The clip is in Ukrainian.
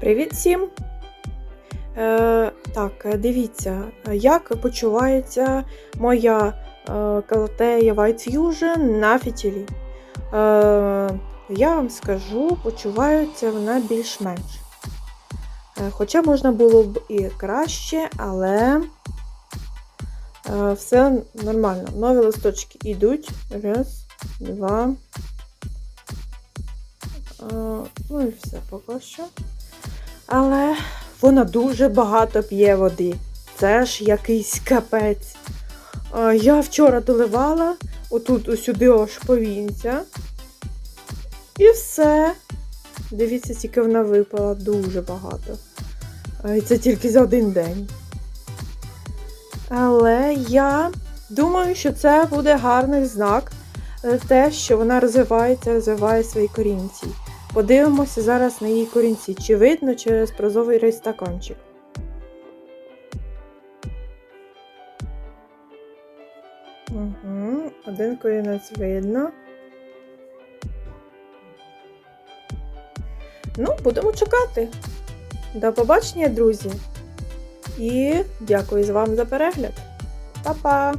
Привіт всім! Е, так, е, дивіться, як почувається моя е, Калатея White Fusion на фітілі. Е, я вам скажу, почувається вона більш-менш. Е, хоча можна було б і краще, але все нормально. Нові листочки йдуть. Раз, два. Е, ну і все поки що. Але вона дуже багато п'є води. Це ж якийсь капець. Я вчора доливала отут усюди аж повінця. І все. Дивіться, тільки вона випала дуже багато. І це тільки за один день. Але я думаю, що це буде гарний знак. е, Те, що вона розвивається, розвиває свої корінці. Подивимося зараз на її корінці, чи видно через прозовий стаканчик. Угу, один корінець видно. Ну, будемо чекати. До побачення, друзі. І дякую вам за перегляд. Па-па!